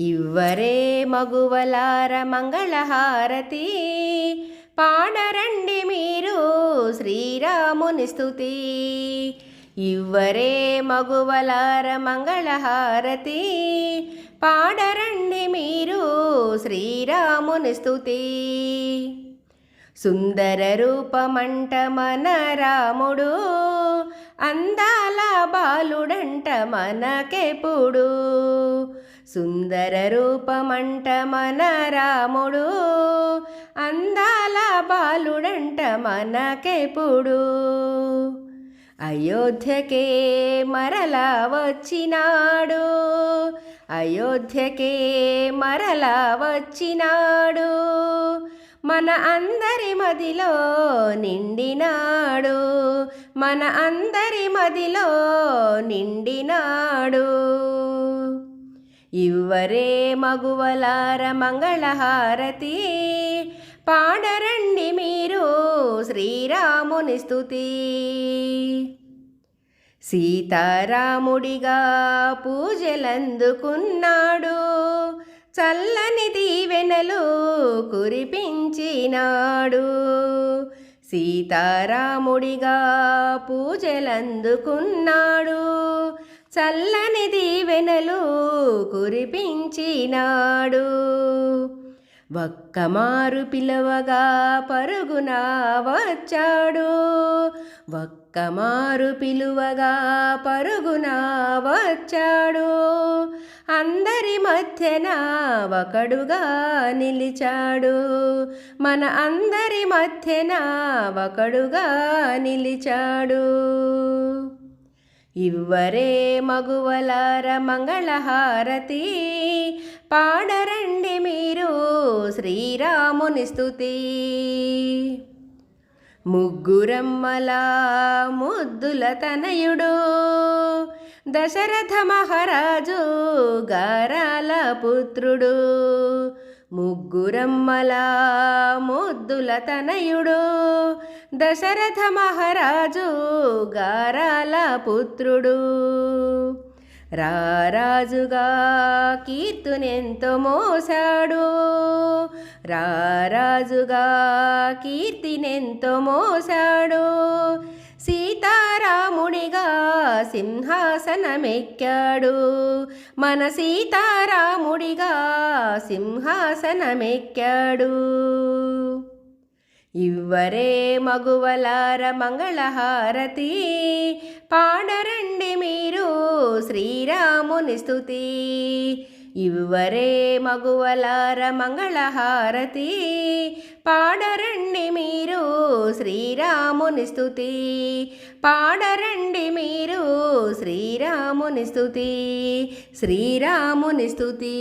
ఇవ్వరే మగువలార మంగళహారతి. పాడరండి మీరు శ్రీరాముని స్థుతి ఇవ్వరే మగువలార మంగళహారతి. పాడరండి మీరు శ్రీరాముని స్థుతి సుందర రూపమంట మన రాముడు అందాల బాలుడంట మనకెప్పుడు. సుందర రూపమంట మన రాముడు అందాల బాలుడంట మనకెప్పుడు అయోధ్యకే మరలా వచ్చినాడు అయోధ్యకే మరలా వచ్చినాడు మన అందరి మదిలో నిండినాడు మన అందరి మదిలో నిండినాడు. ఇవ్వరే మగువలార మంగళహారతి. పాడరండి మీరు శ్రీరాముని స్తుతి. సీతారాముడిగా పూజలందుకున్నాడు. చల్లని దీవెనలు కురిపించినాడు. సీతారాముడిగా పూజలందుకున్నాడు. చల్లని దీవెనలు కురిపించినాడు. ఒక్కమారు పిలవగా పరుగున వచ్చాడు. ఒక్కమారు పిలువగా పరుగున వచ్చాడు. అందరి మధ్యన ఒకడుగా నిలిచాడు. మన అందరి మధ్యన ఒకడుగా నిలిచాడు. ఇవ్వరే మగువలార మంగళహారతి. పాడరండి మీరు శ్రీరాముని స్థుతి ముగ్గురమ్మల ముద్దుల తనయుడు. దశరథ మహారాజు గారాల పుత్రుడు. ముగ్గురమ్మల ముద్దుల తనయుడు దశరథ మహారాజు గారాల పుత్రుడు. రారాజుగా కీర్తునెంతో మోసాడు రారాజుగా కీర్తినెంతో మోసాడు సీతారాముడిగా సింహాసనమెక్కాడు. మన సీతారాముడిగా సింహాసనమెక్కాడు. ఇవ్వరే మగువలార మంగళహారతి. పాడరండి మీరు శ్రీరాముని ఇవ్వరే మగువలార మంగళహారతి. పాడరండి మీరు శ్రీరాముని స్థుతి పాడరండి మీరు శ్రీరాముని స్థుతి శ్రీరాముని స్థుతి